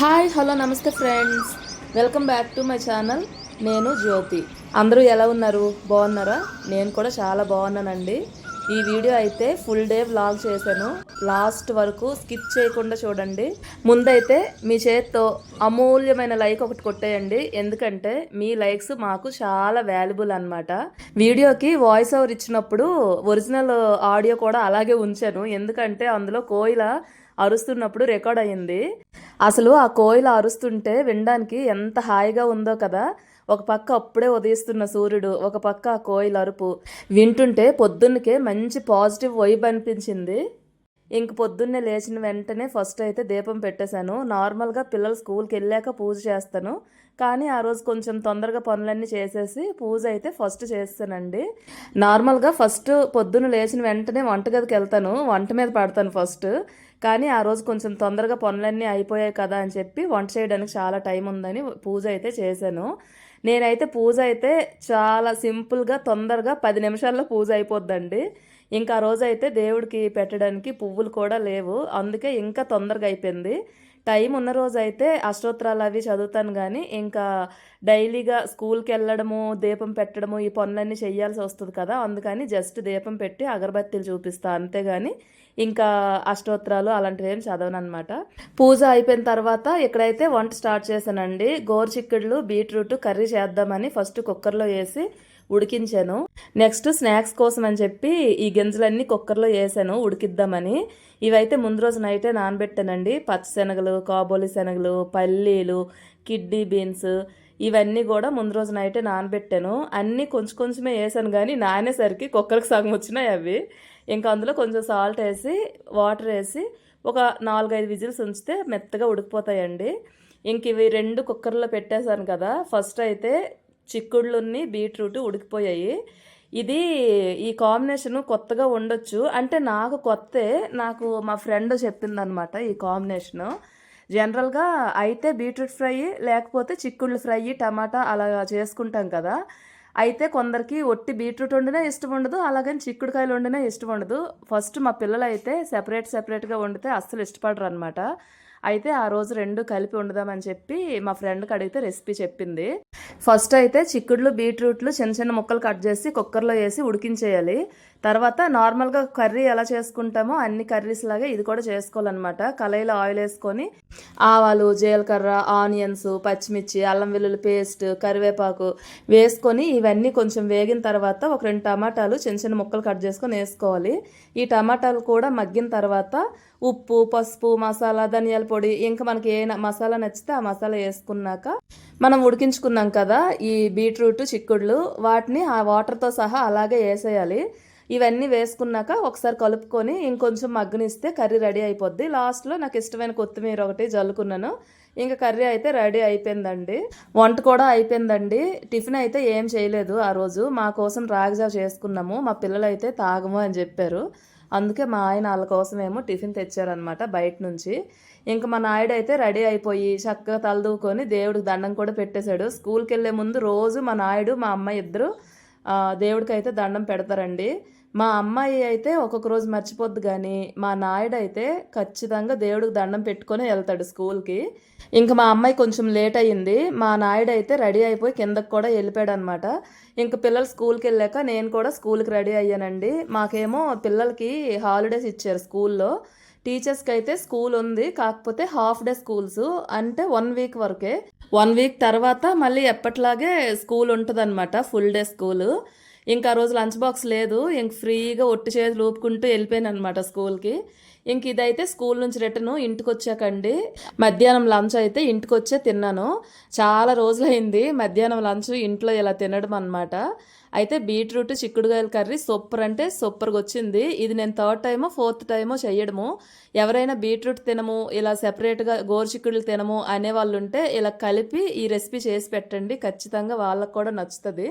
Hi hello నమస్తే friends. Welcome back to my channel. నేను జ్యోతి. అందరూ ఎలా ఉన్నారు? బాగున్నారా? నేను కూడా చాలా బాగున్నానండి. ఈ వీడియో అయితే ఫుల్ డే వ్లాగ్ చేశాను. లాస్ట్ వరకు స్కిప్ చేయకుండా చూడండి. ముందైతే మీ చేత్తో అమూల్యమైన లైక్ ఒకటి కొట్టేయండి. ఎందుకంటే మీ లైక్స్ మాకు చాలా వాల్యుబుల్ అనమాట వీడియోకి వాయిస్ ఓవర్ ఇచ్చినప్పుడు ఒరిజినల్ ఆడియో కూడా అలాగే ఉంచాను. ఎందుకంటే అందులో కోయిల అరుస్తున్నప్పుడు రికార్డ్ అయ్యింది. అసలు ఆ కోయిల అరుస్తుంటే వినడానికి ఎంత హాయిగా ఉందో కదా. ఒక పక్క అప్పుడే ఉదయిస్తున్న సూర్యుడు ఒక పక్క ఆ కోయిల అరుపు. వింటుంటే పొద్దున్నకే మంచి పాజిటివ్ వైబ్ అనిపించింది. ఇంక పొద్దున్నే లేచిన వెంటనే ఫస్ట్ అయితే దీపం పెట్టేశాను. నార్మల్గా పిల్లలు స్కూల్కి వెళ్ళాక పూజ చేస్తాను. కానీ ఆ రోజు కొంచెం తొందరగా పనులన్నీ చేసేసి పూజ అయితే ఫస్ట్ చేస్తానండి. నార్మల్గా ఫస్ట్ పొద్దున్న లేచిన వెంటనే వంటగదికి వెళ్తాను. వంట మీద పడతాను ఫస్ట్ కానీ ఆ రోజు కొంచెం తొందరగా పనులన్నీ అయిపోయాయి కదా అని చెప్పి వంట చేయడానికి చాలా టైం ఉందని పూజ అయితే చేశాను. నేనైతే పూజ అయితే చాలా సింపుల్గా తొందరగా పది నిమిషాల్లో పూజ అయిపోద్దండి. ఇంకా ఆ రోజు అయితే దేవుడికి పెట్టడానికి పువ్వులు కూడా లేవు. అందుకే ఇంకా తొందరగా అయిపోయింది. టైం ఉన్న రోజు అయితే అష్టోత్తరాలు అవి చదువుతాను కానీ ఇంకా డైలీగా స్కూల్కి వెళ్ళడము దీపం పెట్టడము ఈ పనులన్నీ చేయాల్సి వస్తుంది కదా. అందుకని జస్ట్ దీపం పెట్టి అగరబత్తీలు చూపిస్తా అంతేగాని ఇంకా అష్టోత్తరాలు అలాంటివి ఏం చదవను అనమాట పూజ అయిపోయిన తర్వాత ఇక్కడైతే వంట స్టార్ట్ చేశానండి గోరుచిక్కుడులు బీట్రూట్ కర్రీ చేద్దామని ఫస్ట్ కుక్కర్లో వేసి ఉడికించాను. నెక్స్ట్ స్నాక్స్ కోసం అని చెప్పి ఈ గింజలన్నీ కుక్కర్లో వేసాను ఉడికిద్దామని. ఇవైతే ముందు రోజు నైటే నానబెట్టానండి. పచ్చశనగలు కాబోలి శనగలు పల్లీలు కిడ్నీ బీన్స్ ఇవన్నీ కూడా ముందు రోజు నైటే నానబెట్టాను. అన్నీ కొంచెం కొంచెమే వేసాను కానీ నానేసరికి కుక్కర్కి సగం వచ్చినాయి అవి. ఇంకా అందులో కొంచెం సాల్ట్ వేసి వాటర్ వేసి ఒక నాలుగైదు విజిల్స్ ఉంచితే మెత్తగా ఉడికిపోతాయండి. ఇంక ఇవి రెండు కుక్కర్లో పెట్టేశాను కదా. ఫస్ట్ అయితే చిక్కుళ్ళుని బీట్రూట్ ఉడికిపోయాయి. ఇది ఈ కాంబినేషన్ కొత్తగా ఉండొచ్చు. అంటే నాకు కొత్తే నాకు మా ఫ్రెండ్ చెప్పిందనమాట ఈ కాంబినేషను. జనరల్గా అయితే బీట్రూట్ ఫ్రై లేకపోతే చిక్కుళ్ళు ఫ్రై టమాటా అలా చేసుకుంటాం కదా. అయితే కొందరికి ఒట్టి బీట్రూట్ వండినా ఇష్టం ఉండదు అలాగని చిక్కుడుకాయలు వండినా ఇష్టం ఉండదు. ఫస్ట్ మా పిల్లలు అయితే సెపరేట్ సెపరేట్గా వండితే అస్సలు ఇష్టపడరు అనమాట అయితే ఆ రోజు రెండు కలిపి వండుదామని చెప్పి మా ఫ్రెండ్కి అడిగితే రెసిపీ చెప్పింది. ఫస్ట్ అయితే చిక్కుడులు బీట్రూట్లు చిన్న చిన్న ముక్కలు కట్ చేసి కుక్కర్లో వేసి ఉడికించేయాలి. తర్వాత నార్మల్గా కర్రీ ఎలా చేసుకుంటామో అన్ని కర్రీస్ లాగే ఇది కూడా చేసుకోవాలన్నమాట. కళాయిలో ఆయిల్ వేసుకొని ఆవాలు జీలకర్ర ఆనియన్స్ పచ్చిమిర్చి అల్లం వెల్లుల్లి పేస్ట్ కరివేపాకు వేసుకొని ఇవన్నీ కొంచెం వేగిన తర్వాత ఒక రెండు టమాటాలు చిన్న చిన్న ముక్కలు కట్ చేసుకొని వేసుకోవాలి. ఈ టమాటాలు కూడా మగ్గిన తర్వాత ఉప్పు పసుపు మసాలా ధనియాల పొడి ఇంకా మనకి ఏ మసాలా నచ్చితే ఆ మసాలా వేసుకున్నాక మనం ఉడికించుకున్నాం కదా ఈ బీట్రూట్ చిక్కుళ్ళు వాటిని ఆ వాటర్తో సహా అలాగే వేసేయాలి. ఇవన్నీ వేసుకున్నాక ఒకసారి కలుపుకొని ఇంకొంచెం మగ్గనిస్తే కర్రీ రెడీ అయిపోద్ది. లాస్ట్లో నాకు ఇష్టమైన కొత్తిమీర ఒకటి జల్లుకున్నాను. ఇంకా కర్రీ అయితే రెడీ అయిపోయిందండి. వంట కూడా అయిపోయిందండి. టిఫిన్ అయితే ఏం చేయలేదు ఆ రోజు. మా కోసం రాగజావ చేసుకున్నాము. మా పిల్లలు అయితే తాగము అని చెప్పారు. అందుకే మా ఆయన వాళ్ళ కోసమేమో టిఫిన్ తెచ్చారనమాట బయట నుంచి. ఇంకా మా నాయుడు అయితే రెడీ అయిపోయి చక్కగా తలదూకొని దేవుడికి దండం కూడా పెట్టేశాడు. స్కూల్కి వెళ్ళే ముందు రోజు మా నాయుడు మా అమ్మాయి ఇద్దరు దేవుడికి అయితే దండం పెడతారండి. మా అమ్మాయి అయితే ఒక్కొక్క రోజు మర్చిపోద్దు కానీ మా నాయుడు అయితే ఖచ్చితంగా దేవుడికి దండం పెట్టుకొని వెళ్తాడు స్కూల్కి. ఇంకా మా అమ్మాయి కొంచెం లేట్ అయ్యింది. మా నాయుడు అయితే రెడీ అయిపోయి కిందకి కూడా వెళ్ళిపోయాడు అనమాట ఇంకా పిల్లలు స్కూల్కి వెళ్ళాక నేను కూడా స్కూల్కి రెడీ అయ్యానండి. మాకేమో పిల్లలకి హాలిడేస్ ఇచ్చారు స్కూల్లో. టీచర్స్కి అయితే స్కూల్ ఉంది. కాకపోతే హాఫ్ డే స్కూల్స్. అంటే వన్ వీక్ వరకే. వన్ వీక్ తర్వాత మళ్ళీ ఎప్పట్లాగే స్కూల్ ఉంటుందన్నమాట ఫుల్ డే స్కూల్. ఇంకా ఆ రోజు లంచ్ బాక్స్ లేదు. ఇంక ఫ్రీగా ఒట్టి చేతులు ఊపుకుంటూ వెళ్ళిపోయాను అనమాట స్కూల్కి. ఇంక ఇదైతే స్కూల్ నుంచి రిటర్న్ ఇంటికి వచ్చాకండి మధ్యాహ్నం లంచ్ అయితే ఇంటికి వచ్చే తిన్నాను. చాలా రోజులైంది మధ్యాహ్నం లంచ్ ఇంట్లో ఇలా తినడం అనమాట అయితే బీట్రూట్ చిక్కుడుకాయల కర్రీ సూపర్ అంటే సూపర్గా వచ్చింది. ఇది నేను థర్డ్ టైమో ఫోర్త్ టైమో చేయడము. ఎవరైనా బీట్రూట్ తినము ఇలా సెపరేట్గా గోరుచిక్కుడులు తినము అనే వాళ్ళు ఉంటే ఇలా కలిపి ఈ రెసిపీ చేసి పెట్టండి. ఖచ్చితంగా వాళ్ళకు కూడా నచ్చుతుంది.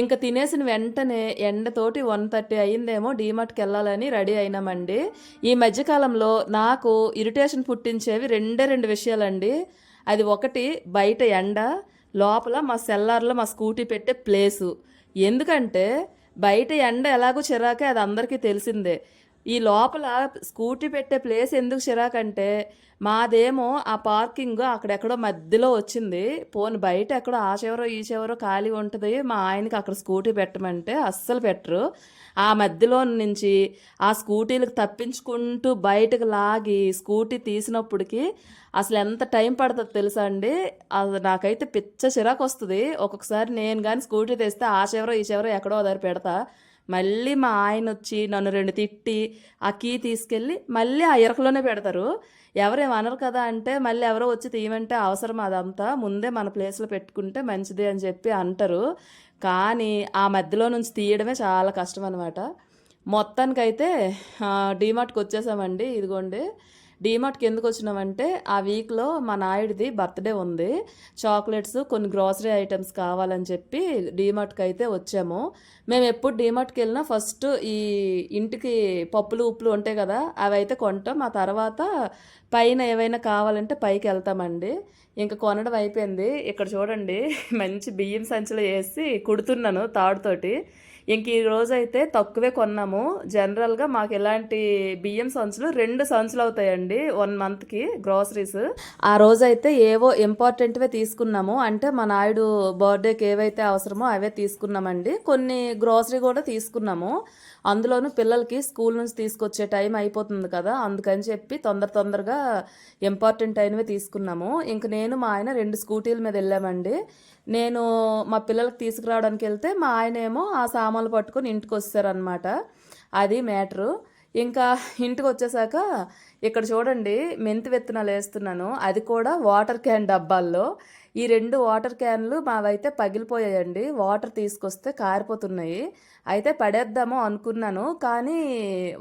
ఇంకా తినేసిన వెంటనే ఎండతోటి వన్ థర్టీ అయిందేమో డీమార్ట్కి వెళ్ళాలని రెడీ అయినామండి. ఈ మధ్యకాలంలో నాకు ఇరిటేషన్ పుట్టించేవి రెండే రెండు విషయాలండి. అది ఒకటి బయట ఎండ లోపల మా సెల్లార్లో మా స్కూటీ పెట్టే ప్లేసు. ఎందుకంటే బయట ఎండ ఎలాగో చిరాకే అది అందరికీ తెలిసిందే. ఈ లోపల స్కూటీ పెట్టే ప్లేస్ ఎందుకు చిరాకంటే మాదేమో ఆ పార్కింగ్ అక్కడెక్కడో మధ్యలో వచ్చింది. పోని బయట ఎక్కడో ఆ చివరో ఈ చివరో ఖాళీ ఉంటుంది. మా ఆయనకి అక్కడ స్కూటీ పెట్టమంటే అస్సలు పెట్టరు. ఆ మధ్యలో నుంచి ఆ స్కూటీలకు తప్పించుకుంటూ బయటకు లాగి స్కూటీ తీసినప్పటికి అసలు ఎంత టైం పడుతుంది తెలుసా అండి? అది నాకైతే పిచ్చ చిరాకు వస్తుంది. ఒక్కొక్కసారి నేను కానీ స్కూటీ తెస్తే ఆ చివరో ఈ చివరో ఎక్కడో దారి పెడతా. మళ్ళీ మా ఆయన వచ్చి నన్ను రెండు తిట్టి ఆ కీ తీసుకెళ్ళి మళ్ళీ ఆ ఇరకలోనే పెడతారు. ఎవరేమనరు అనరు కదా అంటే మళ్ళీ ఎవరో వచ్చి తీయమంటే అవసరం అదంతా ముందే మన ప్లేస్లో పెట్టుకుంటే మంచిది అని చెప్పి అంటారు. కానీ ఆ మధ్యలో నుంచి తీయడమే చాలా కష్టం అనమాట మొత్తానికైతే డీమార్ట్కి వచ్చేసామండి. ఇదిగోండి. డీమార్ట్కి ఎందుకు వచ్చినామంటే ఆ వీక్లో మా నాయుడిది బర్త్డే ఉంది. చాక్లెట్స్ కొన్ని గ్రాసరీ ఐటమ్స్ కావాలని చెప్పి డీమార్ట్కి అయితే వచ్చాము. మేము ఎప్పుడు డీమార్ట్కి వెళ్ళినా ఫస్ట్ ఈ ఇంటికి పప్పులు ఉప్పులు ఉంటాయి కదా అవి అయితే కొంటాం. ఆ తర్వాత పైన ఏవైనా కావాలంటే పైకి వెళ్తామండి. ఇంకా కొనడం అయిపోయింది. ఇక్కడ చూడండి మంచి బియ్యం సంచులు వేసి కుడుతున్నాను తాడుతోటి. ఇంక ఈ రోజైతే తక్కువే కొన్నాము. జనరల్గా మాకు ఎలాంటి బియ్యం సంచులు రెండు సంచులు అవుతాయండి వన్ మంత్కి గ్రోసరీస్. ఆ రోజైతే ఏవో ఇంపార్టెంట్వే తీసుకున్నాము. అంటే మా నాయుడు బర్త్డేకి ఏవైతే అవసరమో అవే తీసుకున్నామండి. కొన్ని గ్రోసరీ కూడా తీసుకున్నాము. అందులోనూ పిల్లలకి స్కూల్ నుంచి తీసుకొచ్చే టైం అయిపోతుంది కదా అందుకని చెప్పి తొందర తొందరగా ఇంపార్టెంట్ అయినవి తీసుకున్నాము. ఇంక నేను మా ఆయన రెండు స్కూటీల మీద వెళ్ళామండి. నేను మా పిల్లలకి తీసుకురావడానికి వెళ్తే మా ఆయన ఏమో ఆ సామాన్లు పట్టుకొని ఇంటికి వస్తారనమాట అది మ్యాటరు. ఇంకా ఇంటికి వచ్చేసాక ఇక్కడ చూడండి మెంతి విత్తనాలు వేస్తున్నాను. అది కూడా వాటర్ క్యాన్ డబ్బాల్లో. ఈ రెండు వాటర్ క్యాన్లు మావైతే పగిలిపోయాయండి. వాటర్ తీసుకొస్తే కారిపోతున్నాయి. అయితే పడేద్దామో అనుకున్నాను. కానీ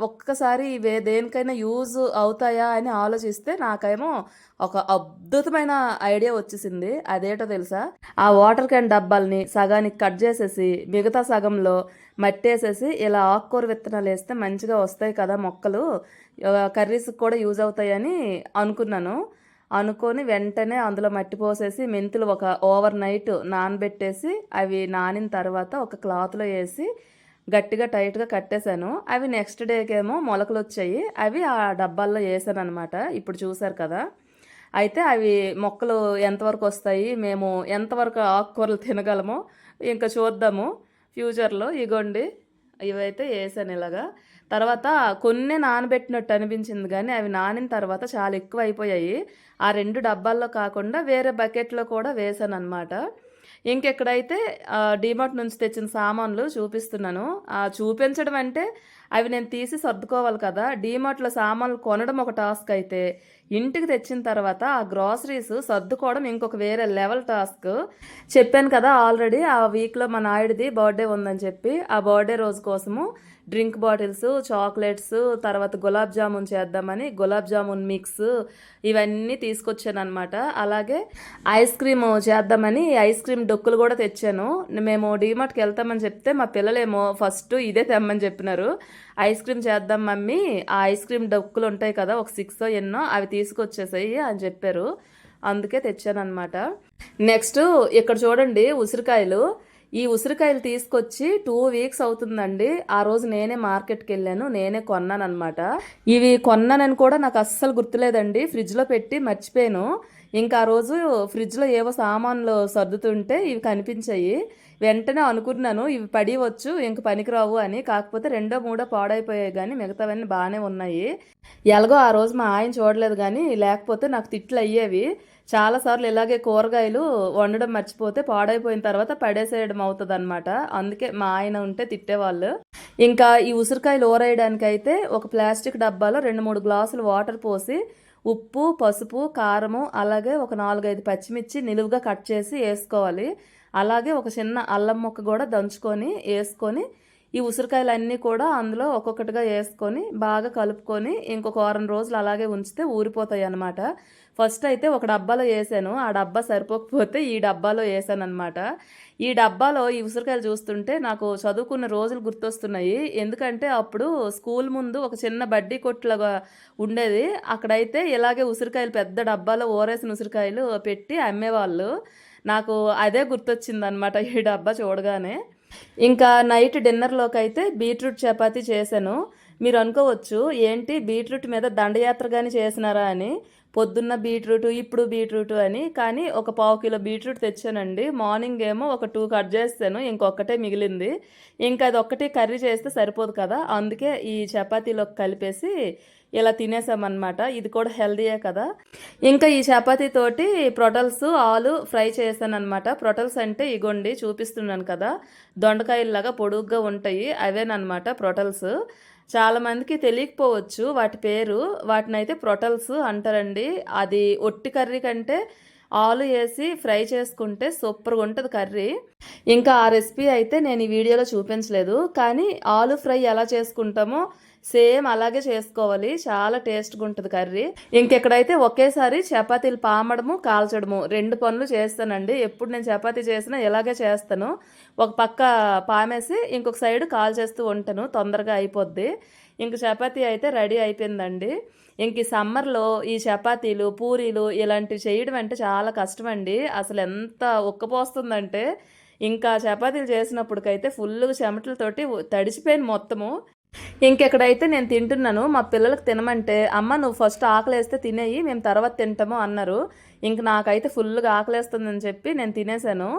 ఒక్కసారి ఇవే దేనికైనా యూజ్ అవుతాయా అని ఆలోచిస్తే నాకేమో ఒక అద్భుతమైన ఐడియా వచ్చేసింది. అదేటో తెలుసా? ఆ వాటర్ క్యాన్ డబ్బాల్ని సగానికి కట్ చేసేసి మిగతా సగంలో మట్టేసేసి ఇలా ఆకుకూర విత్తనాలు వేస్తే మంచిగా వస్తాయి కదా మొక్కలు. కర్రీస్కి కూడా యూజ్ అవుతాయని అనుకున్నాను. అనుకొని వెంటనే అందులో మట్టి పోసేసి మెంతులు ఒక ఓవర్ నైట్ నానబెట్టేసి అవి నానిన తర్వాత ఒక క్లాత్లో వేసి గట్టిగా టైట్గా కట్టేశాను. అవి నెక్స్ట్ డేకేమో మొలకలు వచ్చాయి అవి ఆ డబ్బాల్లో వేసాను అనమాట ఇప్పుడు చూసారు కదా. అయితే అవి మొక్కలు ఎంతవరకు వస్తాయి మేము ఎంతవరకు ఆకుకూరలు తినగలమో ఇంకా చూద్దాము. ఫ్యూచర్లో ఇగోండి. ఇవైతే వేసాను ఇలాగా. తర్వాత కొన్ని నానబెట్టినట్టు అనిపించింది కానీ అవి నానిన తర్వాత చాలా ఎక్కువ అయిపోయాయి ఆ రెండు డబ్బాల్లో కాకుండా వేరే బకెట్లో కూడా వేసాను అనమాట ఇంకెక్కడైతే డిమార్ట్ నుంచి తెచ్చిన సామాన్లు చూపిస్తున్నాను. చూపించడం అంటే అవి నేను తీసి సర్దుకోవాలి కదా. డీమార్ట్లో సామాన్లు కొనడం ఒక టాస్క్ అయితే ఇంటికి తెచ్చిన తర్వాత ఆ గ్రాసరీస్ సర్దుకోవడం ఇంకొక వేరే లెవెల్ టాస్క్. చెప్పాను కదా ఆల్రెడీ ఆ వీక్లో మా నాయుడిది బర్త్డే ఉందని చెప్పి ఆ బర్త్డే రోజు కోసము డ్రింక్ బాటిల్స్ చాక్లెట్స్ తర్వాత గులాబ్ జామున్ చేద్దామని గులాబ్ జామున్ మిక్స్ ఇవన్నీ తీసుకొచ్చాను అనమాట అలాగే ఐస్ క్రీమ్ చేద్దామని ఐస్ క్రీమ్ డొక్కులు కూడా తెచ్చాను. మేము డీమార్ట్కి వెళ్తామని చెప్తే మా పిల్లలేమో ఫస్ట్ ఇదే తెమ్మని చెప్పినారు. ఐస్ క్రీమ్ చేద్దాం మమ్మీ ఆ ఐస్ క్రీమ్ డొక్కులు ఉంటాయి కదా ఒక సిక్స్ ఎన్నో అవి తీసుకొచ్చేసాయి అని చెప్పారు. అందుకే తెచ్చానమాట నెక్స్ట్ ఇక్కడ చూడండి ఉసిరికాయలు. ఈ ఉసిరికాయలు తీసుకొచ్చి టూ వీక్స్ అవుతుందండి. ఆ రోజు నేనే మార్కెట్కి వెళ్ళాను నేనే కొన్నాను అనమాట ఇవి కొన్నానని కూడా నాకు అస్సలు గుర్తులేదండి. ఫ్రిడ్జ్లో పెట్టి మర్చిపోయాను. ఇంకా ఆ రోజు ఫ్రిడ్జ్లో ఏవో సామాన్లు సర్దుతుంటే ఇవి కనిపించాయి. వెంటనే అనుకున్నాను ఇవి పడివచ్చు ఇంక పనికిరావు అని. కాకపోతే రెండో మూడో పాడైపోయాయి కానీ మిగతావన్నీ బాగానే ఉన్నాయి. ఎలాగో ఆ రోజు మా ఆయన చూడలేదు కానీ లేకపోతే నాకు తిట్లు అయ్యేవి. చాలాసార్లు ఇలాగే కూరగాయలు వండడం మర్చిపోతే పాడైపోయిన తర్వాత పడేసేయడం అవుతుంది అనమాట అందుకే మా ఆయన ఉంటే తిట్టేవాళ్ళు. ఇంకా ఈ ఉసిరికాయలు ఊరేయడానికి అయితే ఒక ప్లాస్టిక్ డబ్బాలో రెండు మూడు గ్లాసులు వాటర్ పోసి ఉప్పు పసుపు కారము అలాగే ఒక నాలుగైదు పచ్చిమిర్చి నిలువుగా కట్ చేసి వేసుకోవాలి. అలాగే ఒక చిన్న అల్లం ముక్క కూడా దంచుకొని వేసుకొని ఈ ఉసిరికాయలన్నీ కూడా అందులో ఒక్కొక్కటిగా వేసుకొని బాగా కలుపుకొని ఇంకొక వారం రోజులు అలాగే ఉంచితే ఊరిపోతాయి అన్నమాట. ఫస్ట్ అయితే ఒక డబ్బాలో వేసాను. ఆ డబ్బా సరిపోకపోతే ఈ డబ్బాలో వేసాను అనమాట ఈ డబ్బాలో ఈ ఉసిరికాయలు చూస్తుంటే నాకు చదువుకున్న రోజులు గుర్తొస్తున్నాయి. ఎందుకంటే అప్పుడు స్కూల్ ముందు ఒక చిన్న బడ్డీ కొట్టులాగా ఉండేది. అక్కడైతే ఇలాగే ఉసిరికాయలు పెద్ద డబ్బాలో ఓరేసిన ఉసిరికాయలు పెట్టి అమ్మేవాళ్ళు. నాకు అదే గుర్తొచ్చింది అనమాట ఈ డబ్బా చూడగానే. ఇంకా నైట్ డిన్నర్లోకి అయితే బీట్రూట్ చపాతి చేశాను. మీరు అనుకోవచ్చు ఏంటి బీట్రూట్ మీద దండయాత్ర కానీ చేసినారా అని. పొద్దున్న బీట్రూట్ ఇప్పుడు బీట్రూట్ అని. కానీ ఒక పావు కిలో బీట్రూట్ తెచ్చానండి. మార్నింగ్ ఏమో ఒక టూ కట్ చేస్తాను. ఇంకొకటే మిగిలింది. ఇంకా అది ఒక్కటి కర్రీ చేస్తే సరిపోదు కదా. అందుకే ఈ చపాతీలో కలిపేసి ఇలా తినేసామన్నమాట. ఇది కూడా హెల్దీయే కదా. ఇంకా ఈ చపాతీ తోటి ప్రొటల్స్ ఆలు ఫ్రై చేశాను అనమాట ప్రొటల్స్ అంటే ఇగోండి చూపిస్తున్నాను కదా. దొండకాయల్లాగా పొడుగ్గా ఉంటాయి. అవేనమాట ప్రొటల్స్. చాలామందికి తెలియకపోవచ్చు వాటి పేరు. వాటిని అయితే ప్రొటల్స్ అంటారండి. అది ఒట్టి కర్రీ కంటే ఆలు వేసి ఫ్రై చేసుకుంటే సూపర్గా ఉంటుంది కర్రీ. ఇంకా ఆ రెసిపీ అయితే నేను ఈ వీడియోలో చూపించలేదు. కానీ ఆలు ఫ్రై ఎలా చేసుకుంటామో సేమ్ అలాగే చేసుకోవాలి. చాలా టేస్ట్గా ఉంటుంది కర్రీ. ఇంకెక్కడైతే ఒకేసారి చపాతీలు పామడము కాల్చడము రెండు పనులు చేస్తానండి. ఎప్పుడు నేను చపాతీ చేసినా ఇలాగే చేస్తాను. ఒక పక్క పామేసి ఇంకొక సైడ్ కాల్ చేస్తూ ఉంటాను. తొందరగా అయిపోద్ది. ఇంక చపాతీ అయితే రెడీ అయిపోయిందండి. ఇంక ఈ సమ్మర్లో ఈ చపాతీలు పూరీలు ఇలాంటివి చేయడం అంటే చాలా కష్టం అండి అసలు ఎంత ఉక్కపోస్తుందంటే ఇంకా చపాతీలు చేసినప్పటికైతే ఫుల్గా చెమటలతోటి తడిచిపోయింది మొత్తము. ఇంకెక్కడైతే నేను తింటున్నాను మా పిల్లలకు తినమంటే అమ్మ నువ్వు ఫస్ట్ ఆకలేస్తే తినేయి మేము తర్వాత తింటాము అన్నారు. ఇంక నాకైతే ఫుల్గా ఆకలేస్తుందని చెప్పి నేను తినేసాను.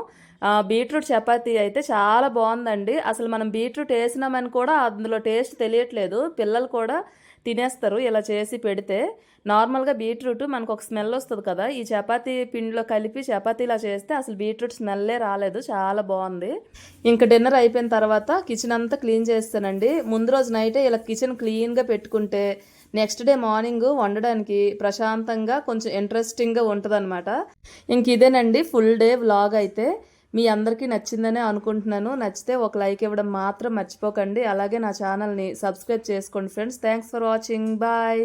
బీట్రూట్ చపాతీ అయితే చాలా బాగుందండి. అసలు మనం బీట్రూట్ వేసినామని కూడా అందులో టేస్ట్ తెలియట్లేదు. పిల్లలు కూడా తినేస్తారు. ఇలా చేసి పెడితే నార్మల్గా బీట్రూట్ మనకు ఒక స్మెల్ వస్తుంది కదా. ఈ చపాతీ పిండిలో కలిపి చపాతీలా చేస్తే అసలు బీట్రూట్ స్మెల్లే రాలేదు. చాలా బాగుంది. ఇంకా డిన్నర్ అయిపోయిన తర్వాత కిచెన్ అంతా క్లీన్ చేస్తానండి. ముందు రోజు నైటే ఇలా కిచెన్ క్లీన్గా పెట్టుకుంటే నెక్స్ట్ డే మార్నింగ్ వండడానికి ప్రశాంతంగా కొంచెం ఇంట్రెస్టింగ్గా ఉంటుంది అనమాట ఇంక ఇదేనండి ఫుల్ డే వ్లాగ్ అయితే. మీ అందరికీ నచ్చిందనే అనుకుంటున్నాను. నచ్చితే ఒక లైక్ ఇవ్వడం మాత్రం మర్చిపోకండి. అలాగే నా ఛానల్ని సబ్స్క్రైబ్ చేసుకోండి friends. Thanks for watching. Bye.